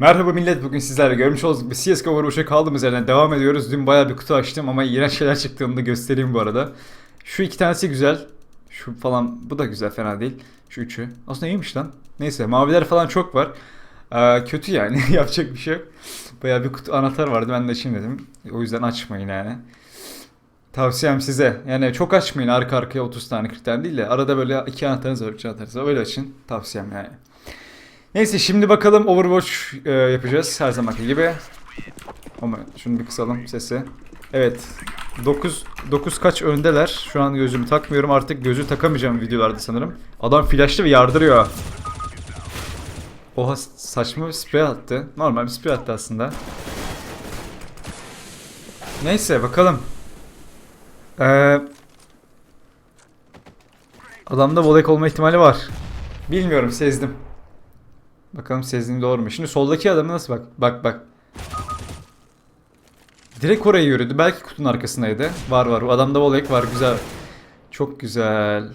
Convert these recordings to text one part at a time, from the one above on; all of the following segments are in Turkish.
Merhaba millet bugün sizlerle görmüş olduğunuz bir CSGO Overwatch'a kaldığımız yerden devam ediyoruz. Dün bayağı bir kutu açtım ama iğrenç şeyler çıktığını da göstereyim bu arada. Şu iki tanesi güzel. Şu falan bu da güzel fena değil. Şu üçü. Aslında iyiymiş lan. Neyse maviler falan çok var. Ee, kötü yani yapacak bir şey yok. Bayağı bir kutu anahtar vardı ben de açayım dedim. O yüzden açmayın yani. Tavsiyem size. Yani çok açmayın arka arkaya 30 tane 40 tane değil de arada böyle iki anahtarınız var, üç anahtarınız var. Öyle açın. Tavsiyem yani. Neyse şimdi bakalım Overwatch e, yapacağız her zamanki gibi. Ama şunu bir kısalım sesi. Evet. 9 9 kaç öndeler. Şu an gözümü takmıyorum. Artık gözü takamayacağım videolarda sanırım. Adam flashlı ve yardırıyor. Oha saçma bir sprey attı. Normal bir sprey attı aslında. Neyse bakalım. Ee, adamda volek olma ihtimali var. Bilmiyorum sezdim. Bakalım sezdiğim doğru mu? Şimdi soldaki adamı nasıl bak? Bak bak. Direkt oraya yürüdü. Belki kutunun arkasındaydı. Var var. O adamda volek var. Güzel. Çok güzel.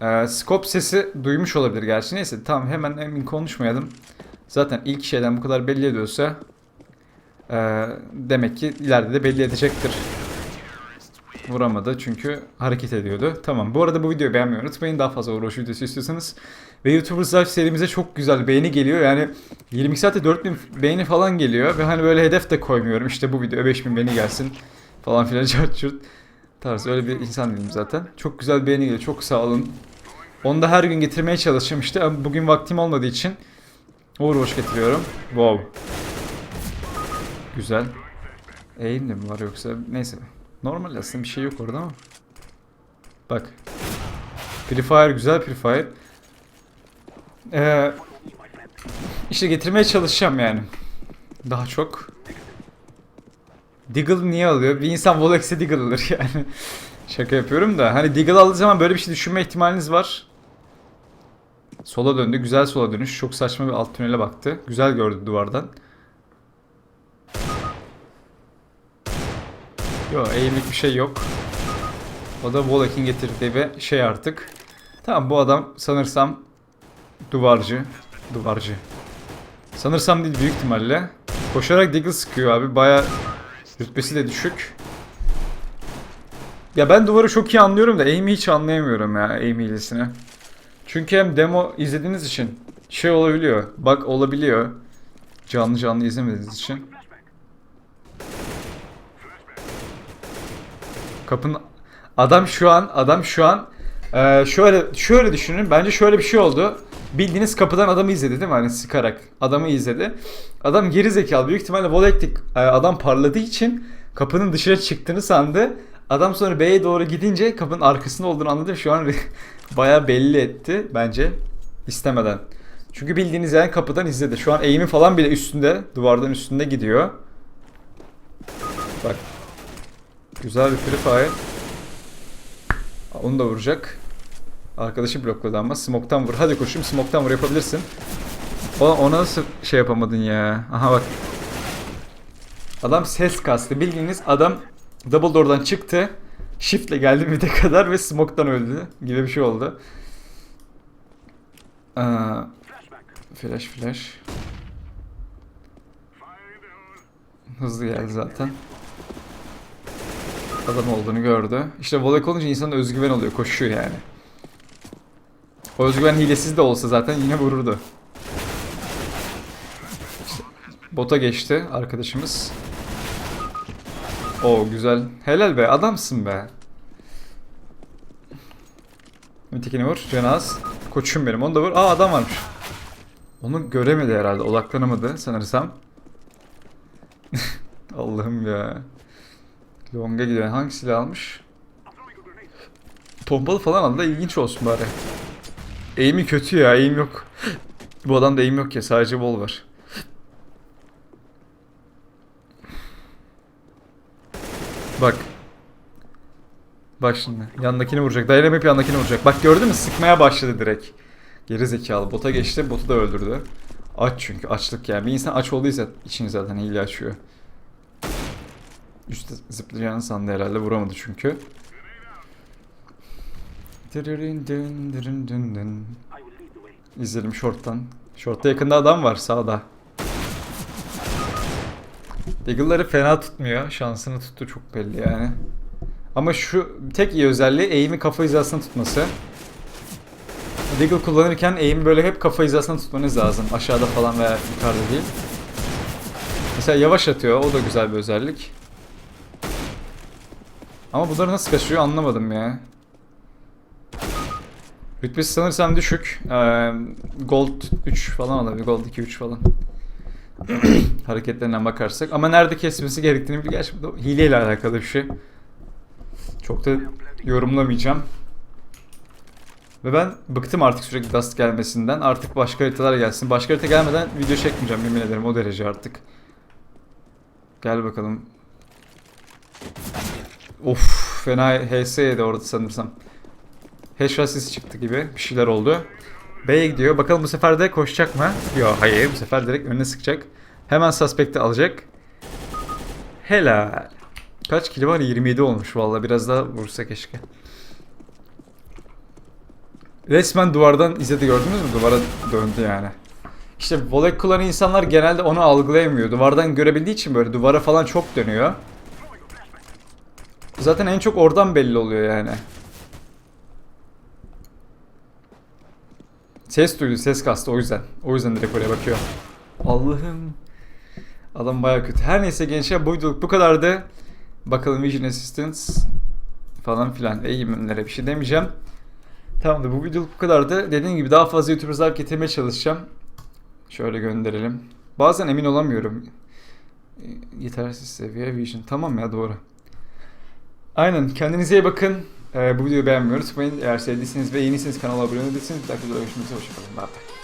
Ee, scope sesi duymuş olabilir gerçi. Neyse tamam hemen emin konuşmayalım. Zaten ilk şeyden bu kadar belli ediyorsa ee, demek ki ileride de belli edecektir. Vuramadı çünkü hareket ediyordu. Tamam bu arada bu videoyu beğenmeyi unutmayın. Daha fazla Overwatch videosu istiyorsanız. Ve YouTubers Live serimize çok güzel beğeni geliyor. Yani 20 saatte 4000 beğeni falan geliyor. Ve hani böyle hedef de koymuyorum. İşte bu video 5000 beğeni gelsin falan filan çart. Tarzı öyle bir insan değilim zaten. Çok güzel beğeni geliyor. Çok sağ olun. Onu da her gün getirmeye çalışacağım işte. Bugün vaktim olmadığı için Overwatch getiriyorum. Wow. Güzel. De mi var yoksa? Neyse. Normal aslında bir şey yok orada ama. Bak. Purifier güzel Purifier. Ee, işte getirmeye çalışacağım yani. Daha çok. Deagle niye alıyor? Bir insan Volex'e Deagle alır yani. Şaka yapıyorum da. Hani Deagle aldığı zaman böyle bir şey düşünme ihtimaliniz var. Sola döndü. Güzel sola dönüş. Çok saçma bir alt tünele baktı. Güzel gördü duvardan. Yok eğimlik bir şey yok. O da Volek'in getirdiği bir şey artık. Tamam bu adam sanırsam duvarcı. Duvarcı. Sanırsam değil büyük ihtimalle. Koşarak Deagle sıkıyor abi. Baya rütbesi de düşük. Ya ben duvarı çok iyi anlıyorum da aim'i hiç anlayamıyorum ya aim hilesini. Çünkü hem demo izlediğiniz için şey olabiliyor. Bak olabiliyor. Canlı canlı izlemediğiniz için. Kapının adam şu an adam şu an eee, şöyle şöyle düşünün. Bence şöyle bir şey oldu. Bildiğiniz kapıdan adamı izledi değil mi? Hani sıkarak adamı izledi. Adam geri zekalı. Büyük ihtimalle volektik adam parladığı için kapının dışarı çıktığını sandı. Adam sonra B'ye doğru gidince kapının arkasında olduğunu anladı. Şu an bayağı belli etti bence istemeden. Çünkü bildiğiniz yani kapıdan izledi. Şu an eğimi falan bile üstünde, duvardan üstünde gidiyor. Bak Güzel bir free fire. Onu da vuracak. Arkadaşı blokladı ama smoke'tan vur. Hadi koşum smoke'tan vur yapabilirsin. O, ona nasıl şey yapamadın ya? Aha bak. Adam ses kastı. Bildiğiniz adam double door'dan çıktı. Shift'le geldi mid'e kadar ve smoke'tan öldü gibi bir şey oldu. Aa, flash flash. Hızlı geldi zaten adam olduğunu gördü. İşte volek olunca insanın özgüven oluyor. Koşuyor yani. O özgüven hilesiz de olsa zaten yine vururdu. İşte bota geçti arkadaşımız. O güzel. Helal be adamsın be. Ötekini vur. Cenaz. Koçum benim. Onu da vur. Aa adam varmış. Onu göremedi herhalde. Odaklanamadı sanırsam. Allah'ım ya. Long'a gidiyor. Hangi silah almış? Pompalı falan aldı da ilginç olsun bari. Aim'i kötü ya. Aim yok. Bu adamda aim yok ya. Sadece bol var. Bak. Bak şimdi. Yanındakini vuracak. Dayanamayıp yanındakini vuracak. Bak gördün mü? Sıkmaya başladı direkt. Geri zekalı. Bota geçti. Botu da öldürdü. Aç çünkü. Açlık yani. Bir insan aç olduysa için zaten hile açıyor. Üstte zıplayacağını sandı herhalde vuramadı çünkü. İzleyelim short'tan. Short'ta yakında adam var sağda. Deagle'ları fena tutmuyor. Şansını tuttu çok belli yani. Ama şu tek iyi özelliği aim'i kafa hizasına tutması. Deagle kullanırken aim'i böyle hep kafa hizasına tutmanız lazım. Aşağıda falan veya yukarıda değil. Mesela yavaş atıyor. O da güzel bir özellik. Ama bunları nasıl kaçıyor anlamadım ya. Rütbesi sanırsam düşük. Ee, gold 3 falan olabilir. Gold 2-3 falan. Hareketlerinden bakarsak. Ama nerede kesmesi gerektiğini biliyor. Gerçi hileyle alakalı bir şey. Çok da yorumlamayacağım. Ve ben bıktım artık sürekli Dust gelmesinden. Artık başka haritalar gelsin. Başka harita gelmeden video çekmeyeceğim yemin ederim o derece artık. Gel bakalım. Of fena HS yedi orada sanırsam. Sesi çıktı gibi bir şeyler oldu. B'ye gidiyor. Bakalım bu sefer de koşacak mı? Yok hayır bu sefer direkt önüne sıkacak. Hemen suspect'i alacak. Helal. Kaç kilo var? 27 olmuş valla. Biraz daha vursa keşke. Resmen duvardan izledi gördünüz mü? Duvara döndü yani. İşte volek kullanan insanlar genelde onu algılayamıyor. Duvardan görebildiği için böyle duvara falan çok dönüyor. Zaten en çok oradan belli oluyor yani. Ses duydu, ses kastı o yüzden. O yüzden direkt oraya bakıyor. Allah'ım. Adam baya kötü. Her neyse gençler buyduk. Bu kadardı. Bakalım Vision Assistance falan filan. Eğilimlere bir şey demeyeceğim. Tamamdır bu videoluk bu kadardı. Dediğim gibi daha fazla YouTuber'lar getirmeye çalışacağım. Şöyle gönderelim. Bazen emin olamıyorum. Yetersiz seviye Vision. Tamam ya doğru. Aynen. Kendinize iyi bakın. Ee, bu videoyu beğenmeyi unutmayın. Eğer sevdiyseniz ve yenisiniz kanala abone olabilirsiniz. Bir dahaki videoda görüşmek üzere. Hoşçakalın. Bye bye.